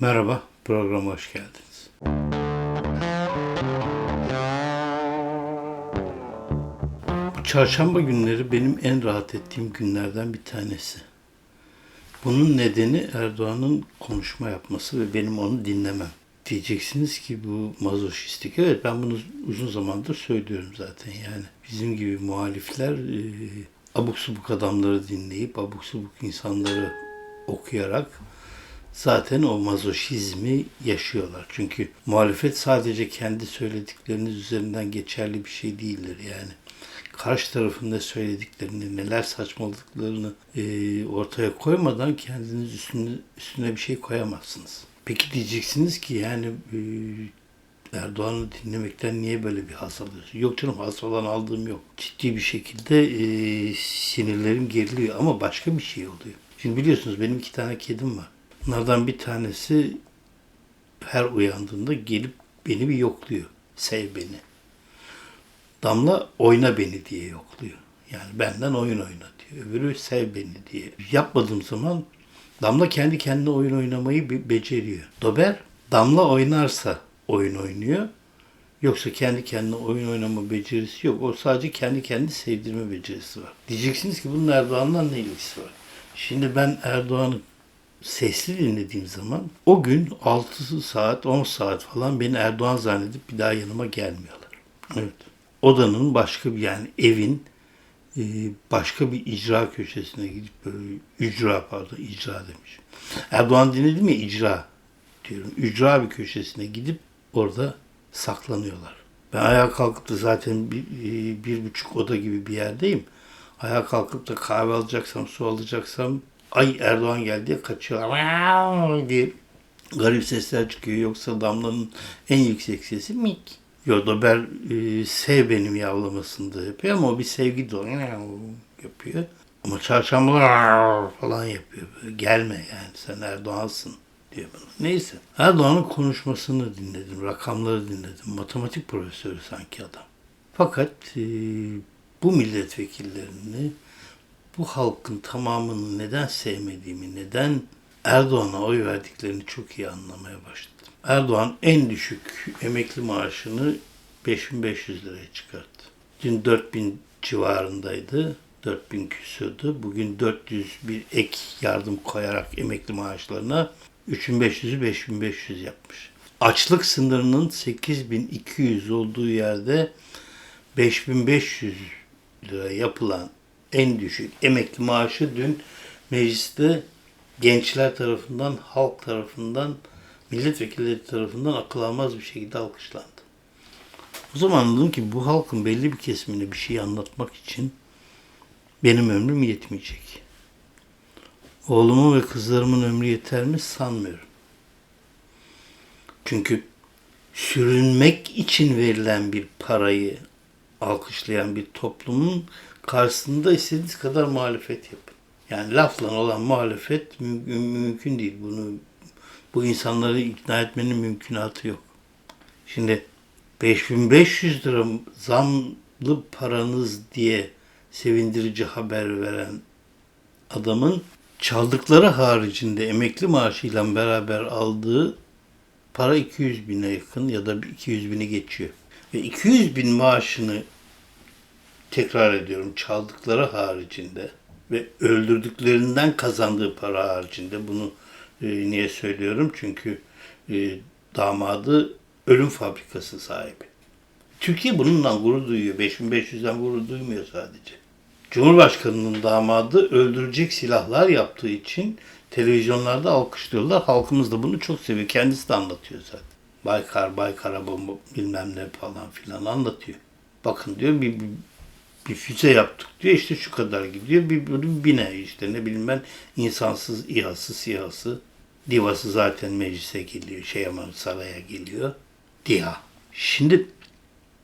Merhaba, programa hoş geldiniz. Bu çarşamba günleri benim en rahat ettiğim günlerden bir tanesi. Bunun nedeni Erdoğan'ın konuşma yapması ve benim onu dinlemem. Diyeceksiniz ki bu mazoşistik. Evet ben bunu uzun zamandır söylüyorum zaten yani. Bizim gibi muhalifler e, abuk subuk adamları dinleyip abuk subuk insanları okuyarak zaten o mazoşizmi yaşıyorlar. Çünkü muhalefet sadece kendi söyledikleriniz üzerinden geçerli bir şey değildir yani. Karşı tarafın ne söylediklerini, neler saçmaladıklarını e, ortaya koymadan kendiniz üstüne, üstüne bir şey koyamazsınız. Peki diyeceksiniz ki yani e, Erdoğan'ı dinlemekten niye böyle bir haz alıyorsun? Yok canım haz falan aldığım yok. Ciddi bir şekilde e, sinirlerim geriliyor ama başka bir şey oluyor. Şimdi biliyorsunuz benim iki tane kedim var. Bunlardan bir tanesi her uyandığında gelip beni bir yokluyor. Sev beni. Damla oyna beni diye yokluyor. Yani benden oyun oyna diyor. Öbürü sev beni diye. Yapmadığım zaman Damla kendi kendine oyun oynamayı be- beceriyor. Dober Damla oynarsa oyun oynuyor. Yoksa kendi kendine oyun oynama becerisi yok. O sadece kendi kendini sevdirme becerisi var. Diyeceksiniz ki bunun Erdoğan'la ne ilgisi var? Şimdi ben Erdoğan'ı sesli dinlediğim zaman o gün 6 saat 10 saat falan beni Erdoğan zannedip bir daha yanıma gelmiyorlar. Evet. Odanın başka bir yani evin e, başka bir icra köşesine gidip böyle ücra pardon icra demiş. Erdoğan dinledim ya icra diyorum. Ücra bir köşesine gidip orada saklanıyorlar. Ben ayağa kalkıp da zaten bir, e, bir buçuk oda gibi bir yerdeyim. Ayağa kalkıp da kahve alacaksam, su alacaksam ay Erdoğan geldi. Vav diye garip sesler çıkıyor. Yoksa Damla'nın en yüksek sesi mik. Yodober e, sev benim yavlamasını da yapıyor ama o bir sevgi dolu yapıyor. Ama çarşambalar falan yapıyor. Böyle, Gelme yani sen Erdoğan'sın diyor bana. Neyse. Erdoğan'ın konuşmasını dinledim. Rakamları dinledim. Matematik profesörü sanki adam. Fakat e, bu milletvekillerini bu halkın tamamını neden sevmediğimi, neden Erdoğan'a oy verdiklerini çok iyi anlamaya başladım. Erdoğan en düşük emekli maaşını 5500 liraya çıkarttı. Dün 4000 civarındaydı. 4000 küsürdü. Bugün 400 bir ek yardım koyarak emekli maaşlarına 3500'ü 5500 yapmış. Açlık sınırının 8200 olduğu yerde 5500 lira yapılan en düşük emekli maaşı dün mecliste gençler tarafından, halk tarafından, milletvekilleri tarafından akıl almaz bir şekilde alkışlandı. O zaman anladım ki bu halkın belli bir kesimine bir şey anlatmak için benim ömrüm yetmeyecek. Oğlumun ve kızlarımın ömrü yeter mi sanmıyorum. Çünkü sürünmek için verilen bir parayı alkışlayan bir toplumun karşısında istediğiniz kadar muhalefet yapın. Yani lafla olan muhalefet mü- mümkün değil. Bunu bu insanları ikna etmenin mümkünatı yok. Şimdi 5500 lira zamlı paranız diye sevindirici haber veren adamın çaldıkları haricinde emekli maaşıyla beraber aldığı para 200 bine yakın ya da 200 bini geçiyor. Ve 200 bin maaşını tekrar ediyorum çaldıkları haricinde ve öldürdüklerinden kazandığı para haricinde bunu e, niye söylüyorum? Çünkü e, damadı ölüm fabrikası sahibi. Türkiye bununla gurur duyuyor. 5500'den gurur duymuyor sadece. Cumhurbaşkanının damadı öldürecek silahlar yaptığı için televizyonlarda alkışlıyorlar. Halkımız da bunu çok seviyor. Kendisi de anlatıyor zaten. Baykar, Baykar bomba bilmem ne falan filan anlatıyor. Bakın diyor bir, bir, bir füze yaptık diyor işte şu kadar gidiyor. Bir, bir bine işte ne bileyim ben insansız İHA'sı, SİHA'sı. Divası zaten meclise geliyor. Şey ama saraya geliyor. DİHA. Şimdi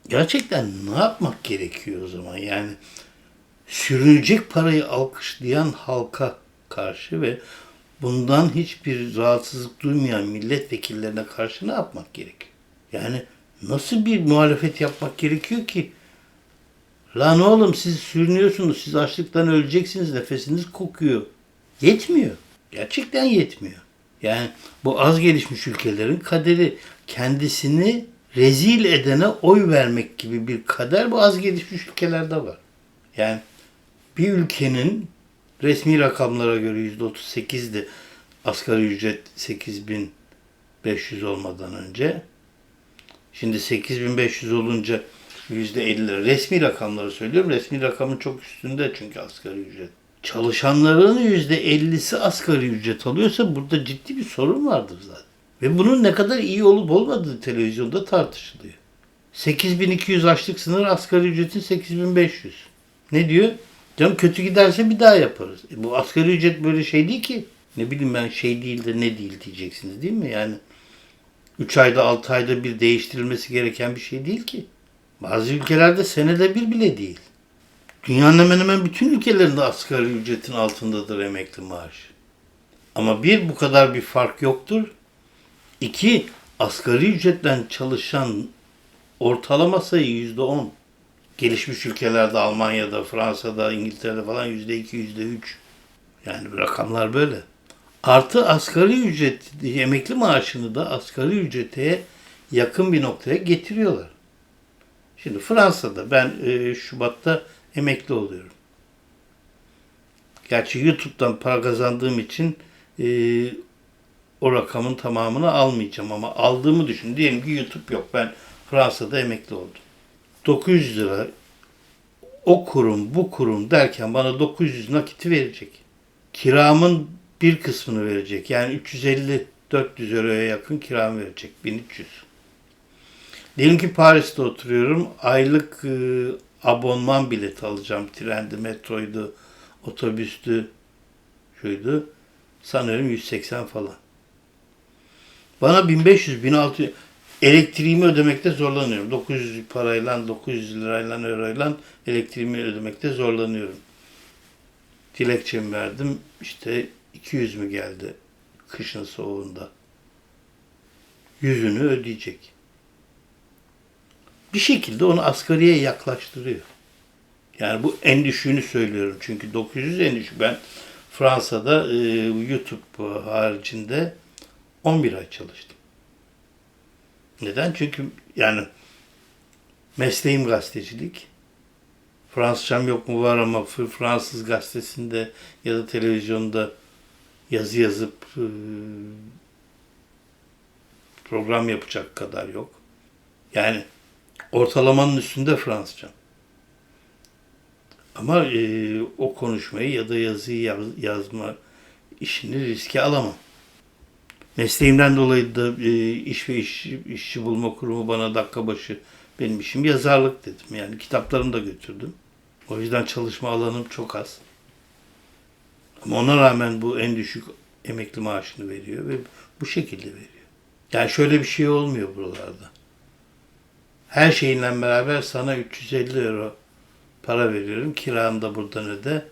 gerçekten ne yapmak gerekiyor o zaman? Yani sürünecek parayı alkışlayan halka karşı ve bundan hiçbir rahatsızlık duymayan milletvekillerine karşı ne yapmak gerekiyor? Yani nasıl bir muhalefet yapmak gerekiyor ki? Lan oğlum siz sürünüyorsunuz, siz açlıktan öleceksiniz, nefesiniz kokuyor. Yetmiyor. Gerçekten yetmiyor. Yani bu az gelişmiş ülkelerin kaderi kendisini rezil edene oy vermek gibi bir kader bu az gelişmiş ülkelerde var. Yani bir ülkenin resmi rakamlara göre %38'di asgari ücret 8500 olmadan önce. Şimdi 8500 olunca %50 resmi rakamları söylüyorum. Resmi rakamın çok üstünde çünkü asgari ücret. Çalışanların %50'si asgari ücret alıyorsa burada ciddi bir sorun vardır zaten. Ve bunun ne kadar iyi olup olmadığı televizyonda tartışılıyor. 8200 açlık sınırı asgari ücretin 8500. Ne diyor? Canım kötü giderse bir daha yaparız. E bu asgari ücret böyle şey değil ki. Ne bileyim ben şey değil de ne değil diyeceksiniz değil mi? Yani 3 ayda 6 ayda bir değiştirilmesi gereken bir şey değil ki. Bazı ülkelerde senede bir bile değil. Dünyanın hemen hemen bütün ülkelerinde asgari ücretin altındadır emekli maaşı. Ama bir bu kadar bir fark yoktur. İki asgari ücretten çalışan ortalama sayı yüzde on. Gelişmiş ülkelerde Almanya'da, Fransa'da, İngiltere'de falan yüzde iki, yüzde üç. Yani rakamlar böyle. Artı asgari ücret, emekli maaşını da asgari ücrete yakın bir noktaya getiriyorlar. Şimdi Fransa'da ben e, Şubat'ta emekli oluyorum. Gerçi YouTube'dan para kazandığım için e, o rakamın tamamını almayacağım ama aldığımı düşün. Diyelim ki YouTube yok. Ben Fransa'da emekli oldum. 900 lira o kurum bu kurum derken bana 900 nakiti verecek. Kiramın bir kısmını verecek. Yani 350 400 euroya yakın kiram verecek. 1300. Diyelim ki Paris'te oturuyorum. Aylık e, abonman bileti alacağım. Trendi, metroydu, otobüstü, şuydu. Sanıyorum 180 falan. Bana 1500, 1600 elektriğimi ödemekte zorlanıyorum. 900 parayla, 900 lirayla, euroyla elektriğimi ödemekte zorlanıyorum. Dilekçemi verdim. İşte 200 mü geldi kışın soğuğunda. Yüzünü ödeyecek. Bir şekilde onu asgariye yaklaştırıyor. Yani bu en düşüğünü söylüyorum. Çünkü 900 en düşük. Ben Fransa'da e, YouTube haricinde 11 ay çalıştım. Neden? Çünkü yani mesleğim gazetecilik. Fransızcam yok mu var ama Fransız gazetesinde ya da televizyonda yazı yazıp e, program yapacak kadar yok. Yani ortalamanın üstünde Fransızcam. Ama e, o konuşmayı ya da yazıyı yaz, yazma işini riske alamam. Mesleğimden dolayı da e, iş ve iş, işçi bulma kurumu bana dakika başı benim işim yazarlık dedim. Yani kitaplarımı da götürdüm. O yüzden çalışma alanım çok az. Ama ona rağmen bu en düşük emekli maaşını veriyor ve bu şekilde veriyor. Yani şöyle bir şey olmuyor buralarda. Her şeyinle beraber sana 350 euro para veriyorum. Kiranı da buradan öde.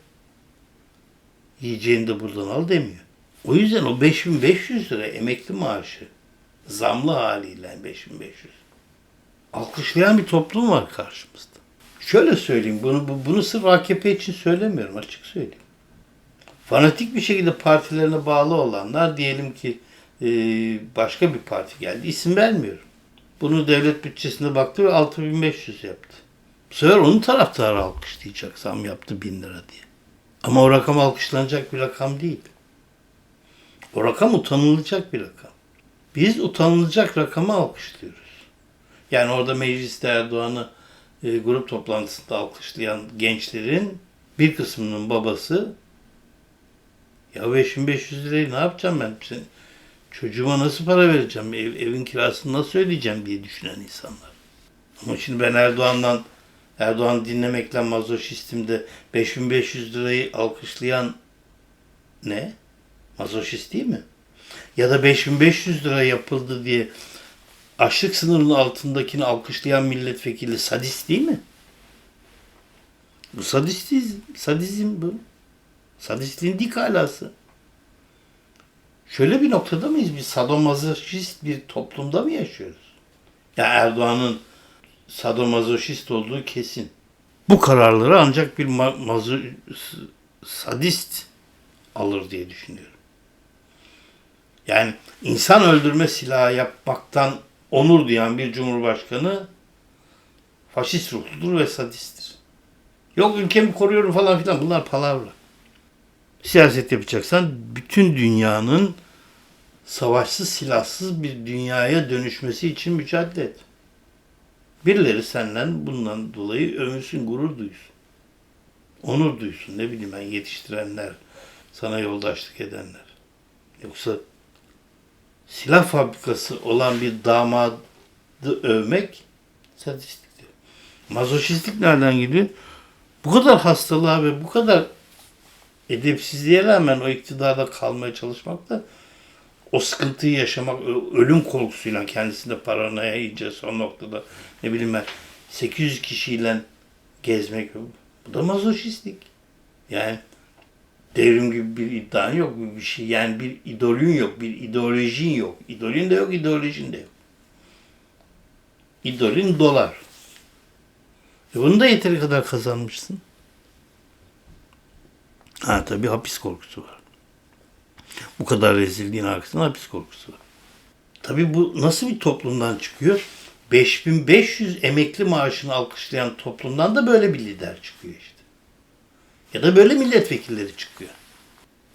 Yiyeceğini de buradan al demiyor. O yüzden o 5500 lira emekli maaşı zamlı haliyle 5500. Alkışlayan bir toplum var karşımızda. Şöyle söyleyeyim bunu bu- bunu sırf AKP için söylemiyorum açık söyleyeyim. Fanatik bir şekilde partilerine bağlı olanlar diyelim ki e, başka bir parti geldi. İsim vermiyorum. Bunu devlet bütçesine baktı ve 6500 yaptı. Bu sefer onun taraftarı alkışlayacak zam yaptı 1000 lira diye. Ama o rakam alkışlanacak bir rakam değil. O rakam utanılacak bir rakam. Biz utanılacak rakamı alkışlıyoruz. Yani orada mecliste Erdoğan'ı e, grup toplantısında alkışlayan gençlerin bir kısmının babası ya 5500 lirayı ne yapacağım ben? Çocuğuma nasıl para vereceğim? Ev, evin kirasını nasıl ödeyeceğim diye düşünen insanlar. Ama şimdi ben Erdoğan'dan Erdoğan dinlemekle mazoşistim de 5500 lirayı alkışlayan ne? Mazoşist değil mi? Ya da 5500 lira yapıldı diye açlık sınırının altındakini alkışlayan milletvekili sadist değil mi? Bu sadistizm, sadizm bu. Sadistliğin dik alası. Şöyle bir noktada mıyız? Bir sadomazoşist bir toplumda mı yaşıyoruz? Ya Erdoğan'ın sadomazoşist olduğu kesin. Bu kararları ancak bir ma- mazo- sadist alır diye düşünüyorum. Yani insan öldürme silahı yapmaktan onur duyan bir cumhurbaşkanı faşist ruhludur ve sadisttir. Yok ülkemi koruyorum falan filan bunlar palavra. Siyaset yapacaksan bütün dünyanın savaşsız silahsız bir dünyaya dönüşmesi için mücadele et. Birileri senden bundan dolayı övünsün, gurur duysun. Onur duysun. Ne bileyim ben yetiştirenler, sana yoldaşlık edenler. Yoksa silah fabrikası olan bir damadı övmek sadistliktir. Mazoşistlik nereden geliyor? Bu kadar hastalığa ve bu kadar edepsizliğe rağmen o iktidarda kalmaya çalışmak da o sıkıntıyı yaşamak, ölüm korkusuyla kendisinde paranoya iyice son noktada ne bileyim ben 800 kişiyle gezmek bu da mazoşistlik. Yani devrim gibi bir iddian yok bir şey. Yani bir idolün yok, bir ideolojin yok. İdolün de yok, ideolojin de yok. İdolün dolar. E bunu da yeteri kadar kazanmışsın. Ha tabii hapis korkusu var. Bu kadar rezilliğin arkasında hapis korkusu var. Tabii bu nasıl bir toplumdan çıkıyor? 5500 emekli maaşını alkışlayan toplumdan da böyle bir lider çıkıyor işte. Ya da böyle milletvekilleri çıkıyor.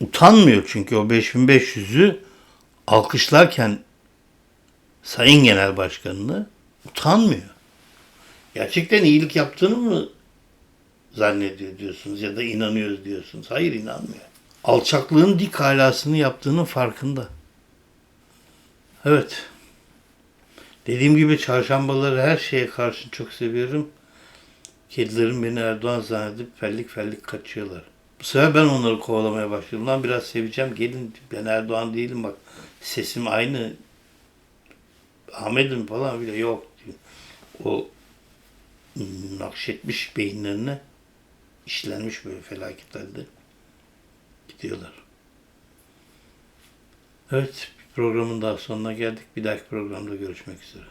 Utanmıyor çünkü o 5500'ü alkışlarken Sayın Genel Başkanını utanmıyor. Gerçekten iyilik yaptığını mı zannediyor diyorsunuz ya da inanıyoruz diyorsunuz. Hayır inanmıyor. Alçaklığın dik alasını yaptığının farkında. Evet. Dediğim gibi çarşambaları her şeye karşı çok seviyorum. Kedilerim beni Erdoğan zannedip fellik fellik kaçıyorlar. Bu sefer ben onları kovalamaya başladım. Lan biraz seveceğim. Gelin ben Erdoğan değilim bak. Sesim aynı. Ahmet'im falan bile yok diyor. O nakşetmiş beyinlerine işlenmiş böyle felaket halde gidiyorlar. Evet, programın daha sonuna geldik. Bir dahaki programda görüşmek üzere.